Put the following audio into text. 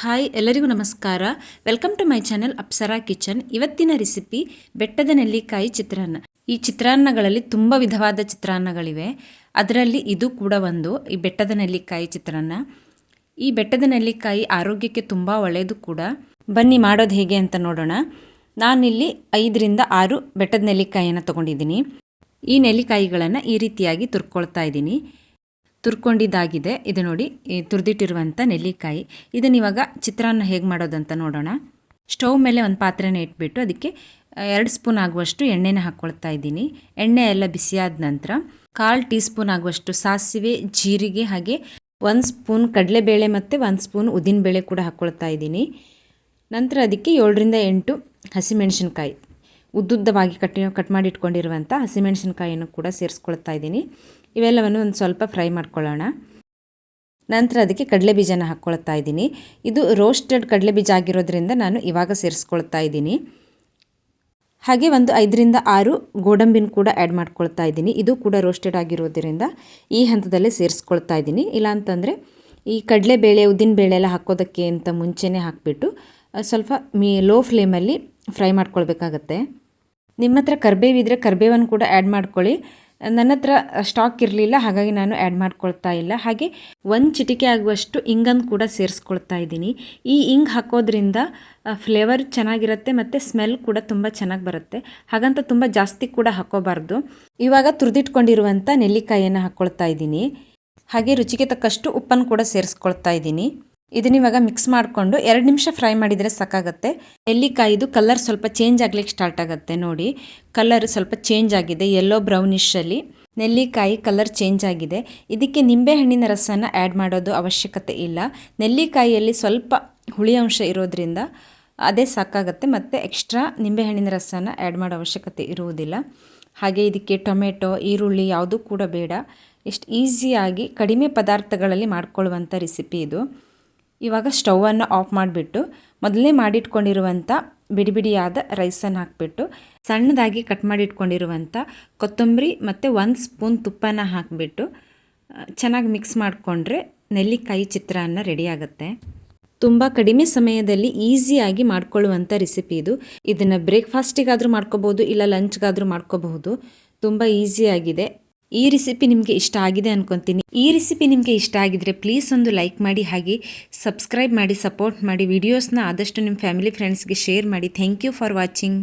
Hi, ಎಲ್ಲರಿಗೂ ನಮಸ್ಕಾರ. Welcome to my channel Apsara kitchen ಇವತ್ತಿನ ರೆಸಿಪಿ ಬೆಟ್ಟದ ನೆಲ್ಲಿಕಾಯಿ ಚಿತ್ರಾನ್ನ. ಈ ಚಿತ್ರಾನ್ನಗಳಲ್ಲಿ ತುಂಬ ವಿಧವಾದ ಚಿತ್ರಾನ್ನಗಳಿವೆ. ಅದರಲ್ಲಿ ಇದು ಕೂಡ ಒಂದು, ಈ ಬೆಟ್ಟದ ನೆಲ್ಲಿಕಾಯಿ ಚಿತ್ರಾನ್ನ. ಈ ಬೆಟ್ಟದ ನೆಲ್ಲಿಕಾಯಿ ಆರೋಗ್ಯಕ್ಕೆ ತುಂಬ ಒಳ್ಳೆಯದು ಕೂಡ. ಬನ್ನಿ, ಮಾಡೋದು ಹೇಗೆ ಅಂತ ನೋಡೋಣ. ನಾನಿಲ್ಲಿ ಐದರಿಂದ ಆರು ಬೆಟ್ಟದ ನೆಲ್ಲಿಕಾಯಿಯನ್ನು ತೊಗೊಂಡಿದ್ದೀನಿ. ಈ ನೆಲ್ಲಿಕಾಯಿಗಳನ್ನು ಈ ರೀತಿಯಾಗಿ ತುರ್ಕೊಳ್ತಾ ಇದ್ದೀನಿ. ತುರ್ಕೊಂಡಿದ್ದಾಗಿದೆ. ಇದು ನೋಡಿ ತುರಿದಿಟ್ಟಿರುವಂಥ ನೆಲ್ಲಿಕಾಯಿ. ಇದನ್ನು ಇವಾಗ ಚಿತ್ರಾನ್ನ ಹೇಗೆ ಮಾಡೋದಂತ ನೋಡೋಣ. ಸ್ಟವ್ ಮೇಲೆ ಒಂದು ಪಾತ್ರೆನ ಇಟ್ಬಿಟ್ಟು ಅದಕ್ಕೆ ಎರಡು ಸ್ಪೂನ್ ಆಗುವಷ್ಟು ಎಣ್ಣೆನ ಹಾಕ್ಕೊಳ್ತಾ ಇದ್ದೀನಿ. ಎಣ್ಣೆ ಎಲ್ಲ ಬಿಸಿಯಾದ ನಂತರ ಕಾಲು ಟೀ ಸ್ಪೂನ್ ಆಗುವಷ್ಟು ಸಾಸಿವೆ, ಜೀರಿಗೆ ಹಾಗೆ ಒಂದು ಸ್ಪೂನ್ ಕಡಲೆಬೇಳೆ ಮತ್ತು ಒಂದು ಸ್ಪೂನ್ ಉದ್ದಿನಬೇಳೆ ಕೂಡ ಹಾಕ್ಕೊಳ್ತಾ ಇದ್ದೀನಿ. ನಂತರ ಅದಕ್ಕೆ ಏಳರಿಂದ ಎಂಟು ಹಸಿಮೆಣಸಿನ್ಕಾಯಿ. ಉದ್ದುದ್ದವಾಗಿ ಕಟ್ಟಿ ಕಟ್ ಮಾಡಿ ಇಟ್ಕೊಂಡಿರುವಂಥ ಹಸಿಮೆಣಸಿನ್ಕಾಯಿಯನ್ನು ಕೂಡ ಸೇರಿಸ್ಕೊಳ್ತಾ ಇದ್ದೀನಿ. ಇವೆಲ್ಲವನ್ನು ಒಂದು ಸ್ವಲ್ಪ ಫ್ರೈ ಮಾಡ್ಕೊಳ್ಳೋಣ. ನಂತರ ಅದಕ್ಕೆ ಕಡಲೆ ಬೀಜನ ಹಾಕ್ಕೊಳ್ತಾ ಇದ್ದೀನಿ. ಇದು ರೋಸ್ಟೆಡ್ ಕಡಲೆ ಬೀಜ ಆಗಿರೋದ್ರಿಂದ ನಾನು ಇವಾಗ ಸೇರಿಸ್ಕೊಳ್ತಾ ಇದ್ದೀನಿ. ಹಾಗೆ ಒಂದು ಐದರಿಂದ ಆರು ಗೋಡಂಬಿನ ಕೂಡ ಆ್ಯಡ್ ಮಾಡ್ಕೊಳ್ತಾ ಇದ್ದೀನಿ. ಇದು ಕೂಡ ರೋಸ್ಟೆಡ್ ಆಗಿರೋದ್ರಿಂದ ಈ ಹಂತದಲ್ಲೇ ಸೇರಿಸ್ಕೊಳ್ತಾ ಇದ್ದೀನಿ. ಇಲ್ಲಾಂತಂದರೆ ಈ ಕಡಲೆಬೇಳೆ ಬೇಳೆ ಎಲ್ಲ ಹಾಕೋದಕ್ಕೆ ಅಂತ ಮುಂಚೆನೇ ಹಾಕಿಬಿಟ್ಟು ಸ್ವಲ್ಪ ಮೀ, ಲೋ ಫ್ಲೇಮಲ್ಲಿ ಫ್ರೈ ಮಾಡ್ಕೊಳ್ಬೇಕಾಗತ್ತೆ. ನಿಮ್ಮ ಹತ್ರ ಕರ್ಬೇವಿದ್ರೆ ಕರ್ಬೇವನ್ನು ಕೂಡ ಆ್ಯಡ್ ಮಾಡ್ಕೊಳ್ಳಿ. ನನ್ನ ಹತ್ರ ಸ್ಟಾಕ್ ಇರಲಿಲ್ಲ, ಹಾಗಾಗಿ ನಾನು ಆ್ಯಡ್ ಮಾಡ್ಕೊಳ್ತಾ ಇಲ್ಲ. ಹಾಗೆ ಒಂದು ಚಿಟಿಕೆ ಆಗುವಷ್ಟು ಇಂಗನ್ನು ಕೂಡ ಸೇರಿಸ್ಕೊಳ್ತಾ ಇದ್ದೀನಿ. ಈ ಇಂಗ್ ಹಾಕೋದ್ರಿಂದ ಫ್ಲೇವರ್ ಚೆನ್ನಾಗಿರುತ್ತೆ ಮತ್ತು ಸ್ಮೆಲ್ ಕೂಡ ತುಂಬ ಚೆನ್ನಾಗಿ ಬರುತ್ತೆ. ಹಾಗಂತ ತುಂಬ ಜಾಸ್ತಿ ಕೂಡ ಹಾಕೋಬಾರ್ದು. ಇವಾಗ ತುರಿದಿಟ್ಕೊಂಡಿರುವಂಥ ನೆಲ್ಲಿಕಾಯಿಯನ್ನು ಹಾಕ್ಕೊಳ್ತಾ ಇದ್ದೀನಿ. ಹಾಗೆ ರುಚಿಗೆ ತಕ್ಕಷ್ಟು ಉಪ್ಪನ್ನು ಕೂಡ ಸೇರಿಸ್ಕೊಳ್ತಾ ಇದ್ದೀನಿ. ಇದನ್ನ ಇವಾಗ ಮಿಕ್ಸ್ ಮಾಡಿಕೊಂಡು ಎರಡು ನಿಮಿಷ ಫ್ರೈ ಮಾಡಿದರೆ ಸಾಕಾಗುತ್ತೆ. ನೆಲ್ಲಿಕಾಯಿದು ಕಲರ್ ಸ್ವಲ್ಪ ಚೇಂಜ್ ಆಗ್ಲಿಕ್ಕೆ ಸ್ಟಾರ್ಟ್ ಆಗುತ್ತೆ ನೋಡಿ. ಕಲರ್ ಸ್ವಲ್ಪ ಚೇಂಜ್ ಆಗಿದೆ ಯೆಲ್ಲೋ ಬ್ರೌನಿಷಲ್ಲಿ ನೆಲ್ಲಿಕಾಯಿ ಕಲರ್ ಚೇಂಜ್ ಆಗಿದೆ. ಇದಕ್ಕೆ ನಿಂಬೆಹಣ್ಣಿನ ರಸನ ಆ್ಯಡ್ ಮಾಡೋದು ಅವಶ್ಯಕತೆ ಇಲ್ಲ. ನೆಲ್ಲಿಕಾಯಿಯಲ್ಲಿ ಸ್ವಲ್ಪ ಹುಳಿ ಅಂಶ ಇರೋದ್ರಿಂದ ಅದೇ ಸಾಕಾಗುತ್ತೆ, ಮತ್ತು ಎಕ್ಸ್ಟ್ರಾ ನಿಂಬೆಹಣ್ಣಿನ ರಸನ ಆ್ಯಡ್ ಮಾಡೋ ಅವಶ್ಯಕತೆ ಇರುವುದಿಲ್ಲ. ಹಾಗೆ ಇದಕ್ಕೆ ಟೊಮೆಟೊ, ಈರುಳ್ಳಿ ಯಾವುದೂ ಕೂಡ ಬೇಡ. ಎಷ್ಟು ಈಸಿಯಾಗಿ ಕಡಿಮೆ ಪದಾರ್ಥಗಳಲ್ಲಿ ಮಾಡ್ಕೊಳ್ಳುವಂಥ ರೆಸಿಪಿ ಇದು. ಇವಾಗ ಸ್ಟವನ್ನು ಆಫ್ ಮಾಡಿಬಿಟ್ಟು ಮೊದಲೇ ಮಾಡಿಟ್ಕೊಂಡಿರುವಂಥ ಬಿಡಿ ಬಿಡಿಯಾದ ರೈಸನ್ನು ಹಾಕಿಬಿಟ್ಟು ಸಣ್ಣದಾಗಿ ಕಟ್ ಮಾಡಿಟ್ಕೊಂಡಿರುವಂಥ ಕೊತ್ತಂಬರಿ ಮತ್ತು ಒಂದು ಸ್ಪೂನ್ ತುಪ್ಪನ ಹಾಕಿಬಿಟ್ಟು ಚೆನ್ನಾಗಿ ಮಿಕ್ಸ್ ಮಾಡಿಕೊಂಡ್ರೆ ನೆಲ್ಲಿಕಾಯಿ ಚಿತ್ರಾನ್ನ ರೆಡಿಯಾಗುತ್ತೆ ತುಂಬ ಕಡಿಮೆ ಸಮಯದಲ್ಲಿ ಈಸಿಯಾಗಿ ಮಾಡ್ಕೊಳ್ಳುವಂಥ ರೆಸಿಪಿ ಇದು. ಇದನ್ನು ಬ್ರೇಕ್ಫಾಸ್ಟಿಗಾದರೂ ಮಾಡ್ಕೋಬೋದು, ಇಲ್ಲ ಲಂಚ್ಗಾದರೂ ಮಾಡ್ಕೋಬಹುದು. ತುಂಬ ಈಸಿಯಾಗಿದೆ. ಈ ರೆಸಿಪಿ ನಿಮಗೆ ಇಷ್ಟ ಆಗಿದೆ ಅನ್ಕೊತೀನಿ. ಈ ರೆಸಿಪಿ ನಿಮಗೆ ಇಷ್ಟ ಆಗಿದ್ರೆ ಪ್ಲೀಸ್ ಒಂದು ಲೈಕ್ ಮಾಡಿ, ಹಾಗೆ ಸಬ್ಸ್ಕ್ರೈಬ್ ಮಾಡಿ ಸಪೋರ್ಟ್ ಮಾಡಿ ವಿಡಿಯೋಸ್ನ ಆದಷ್ಟು ನಿಮ್ಮ ಫ್ಯಾಮಿಲಿ ಫ್ರೆಂಡ್ಸ್ಗೆ ಶೇರ್ ಮಾಡಿ. Thank you for watching